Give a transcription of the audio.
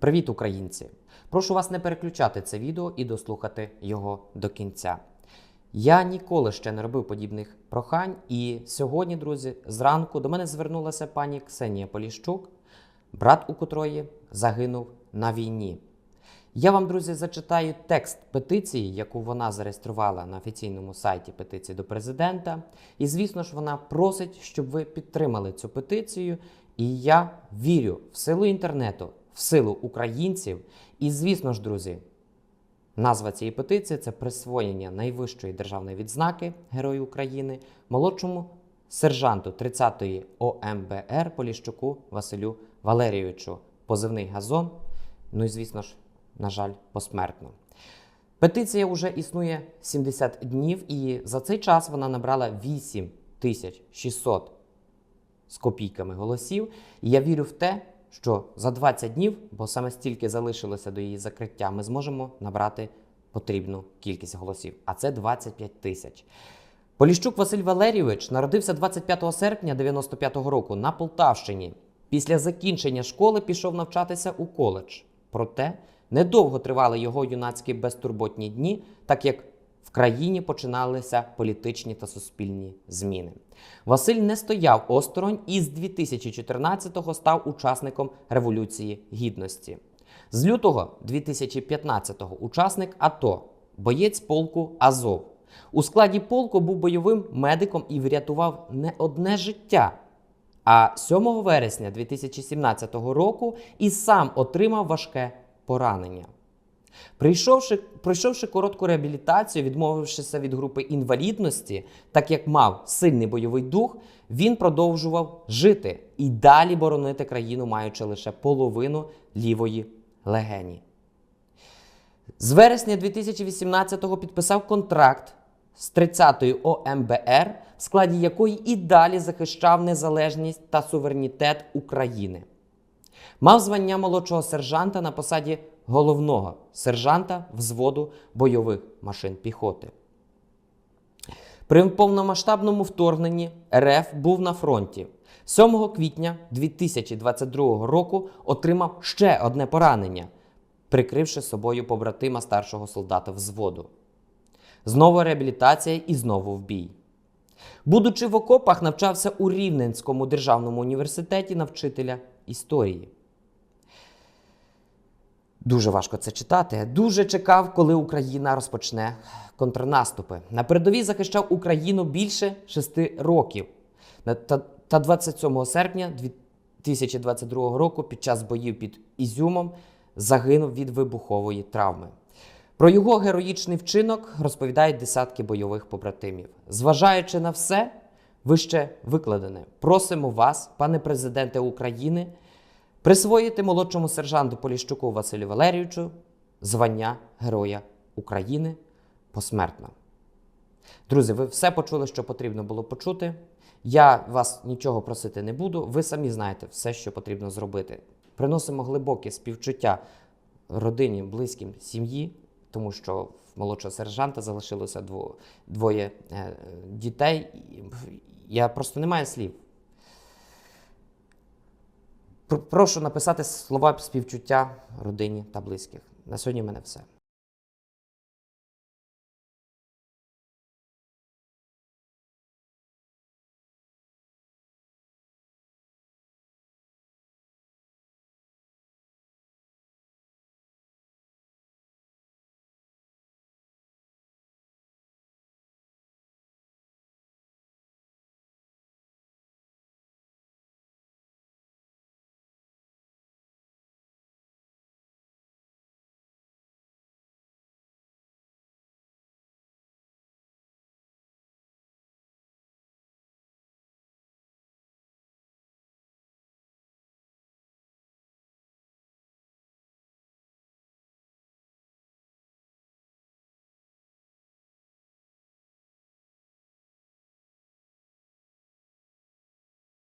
Привіт, українці! Прошу вас не переключати це відео і дослухати його до кінця. Я ніколи ще не робив подібних прохань, і сьогодні, друзі, зранку до мене звернулася пані Ксенія Поліщук, брат у котрої загинув на війні. Я вам, друзі, зачитаю текст петиції, яку вона зареєструвала на офіційному сайті петиції до президента. І, звісно ж, вона просить, щоб ви підтримали цю петицію. І я вірю в силу інтернету, в силу українців. І, звісно ж, друзі, назва цієї петиції це присвоєння найвищої державної відзнаки Герою України, молодшому сержанту 30-ї ОМБР Поліщуку Василю Валерійовичу, позивний газон. Ну і звісно ж, на жаль, посмертно. Петиція вже існує 70 днів, і за цей час вона набрала 8600 з копійками голосів. І я вірю в те, що за 20 днів, бо саме стільки залишилося до її закриття, ми зможемо набрати потрібну кількість голосів. А це 25 тисяч. Поліщук Василь Валерійович народився 25 серпня 95-го року на Полтавщині. Після закінчення школи пішов навчатися у коледж. Проте недовго тривали його юнацькі безтурботні дні, так як в країні починалися політичні та суспільні зміни. Василь не стояв осторонь і з 2014-го став учасником Революції Гідності. З лютого 2015-го учасник АТО, боєць полку Азов. У складі полку був бойовим медиком і врятував не одне життя. А 7 вересня 2017 року і сам отримав важке поранення. Прийшовши, пройшовши коротку реабілітацію, відмовившися від групи інвалідності, так як мав сильний бойовий дух, він продовжував жити і далі боронити країну, маючи лише половину лівої легені. З вересня 2018-го підписав контракт з 30-ї ОМБР, в складі якої і далі захищав незалежність та суверенітет України. Мав звання молодшого сержанта на посаді головного сержанта взводу бойових машин піхоти. При повномасштабному вторгненні РФ був на фронті. 7 квітня 2022 року отримав ще одне поранення, прикривши собою побратима старшого солдата взводу. Знову реабілітація і знову в бій. Будучи в окопах, навчався у Рівненському державному університеті на вчителя історії. Дуже важко це читати. Дуже чекав, коли Україна розпочне контрнаступи. На передовій захищав Україну більше шести років. Та, та 27 серпня 2022 року під час боїв під Ізюмом загинув від вибухової травми. Про його героїчний вчинок розповідають десятки бойових побратимів. Зважаючи на все, вище викладене, просимо вас, пане президенте України, присвоїти молодшому сержанту Поліщуку Василю Валерійовичу звання Героя України посмертно. Друзі, ви все почули, що потрібно було почути. Я вас нічого просити не буду. Ви самі знаєте все, що потрібно зробити. Приносимо глибоке співчуття родині, близьким, сім'ї, тому що в молодшого сержанта залишилося дво- двоє е, дітей. Я просто не маю слів. Прошу написати слова співчуття родині та близьких. На сьогодні в мене все.